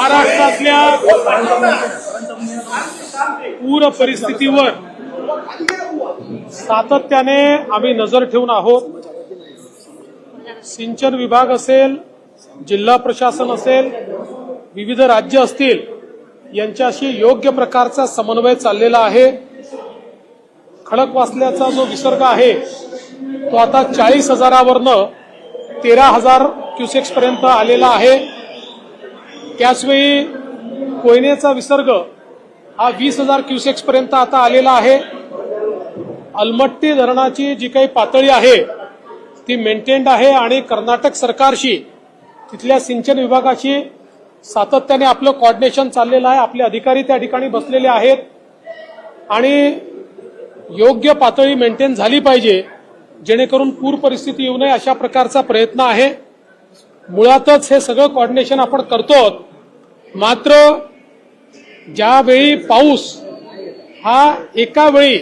महाराष्ट्रातल्या पूर परिस्थितीवर सातत्याने आम्ही नजर ठेवून आहोत. सिंचन विभाग असेल जिल्हा प्रशासन असेल विविध राज्य असतील यांच्याशी योग्य प्रकारचा समन्वय चाललेला आहे. खडक वाचल्याचा जो विसर्ग आहे तो आता चाळीस हजारावरनं तेरा हजार क्युसेक्स पर्यंत आलेला आहे. त्याचवेळी कोयनेचा विसर्ग हा वीस हजार क्युसेक्स पर्यंत आता आलेला आहे. अलमट्टी धरणाची जी काही पातळी आहे ती मेंटेन्ड आहे आणि कर्नाटक सरकारशी तिथल्या सिंचन विभागाशी सातत्याने आपलं कॉर्डिनेशन चाललेलं आहे. आपले अधिकारी त्या ठिकाणी बसलेले आहेत. आणि योग्य पातळी मेंटेन झाली पाहिजे जेणेकरून पूर परिस्थिती येऊ नये अशा प्रकारचा प्रयत्न आहे. मुळातच हे सगळं कॉर्डिनेशन आपण करतो मात्र ज्यावेळी पाऊस हा एका वेळी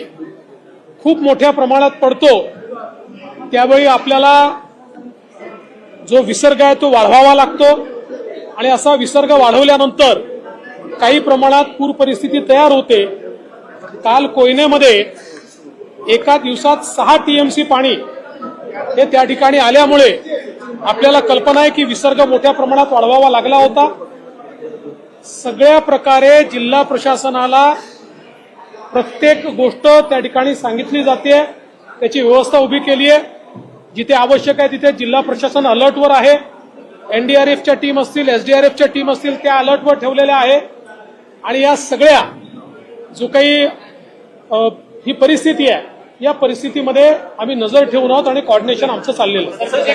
खूप मोठ्या प्रमाणात पडतो त्यावेळी आपल्याला जो विसर्ग आहे तो वाढवावा लागतो आणि असा विसर्ग वाढवल्यानंतर काही प्रमाणात पूर परिस्थिती तयार होते. काल कोयनेमध्ये एका दिवसात सहा टीएमसी पाणी हे त्या ठिकाणी आल्यामुळे आपल्याला कल्पना आहे की विसर्ग मोठ्या प्रमाणात वाढवावा लागला होता. सगळ्या प्रकारे जिल्हा प्रशासनाला प्रत्येक गोष्ट त्या ठिकाणी सांगितली जाते. त्याची व्यवस्था उभी केली आहे. जिथे आवश्यक आहे तिथे जिल्हा प्रशासन अलर्टवर आहे. एनडीआरएफच्या टीम असतील एसडीआरएफच्या टीम असतील त्या अलर्टवर ठेवलेल्या आहे आणि या सगळ्या जो काही ही परिस्थिती आहे या परिस्थितीमध्ये आम्ही नजर ठेवून आहोत आणि कॉर्डिनेशन आमचं चाललेलं आहे.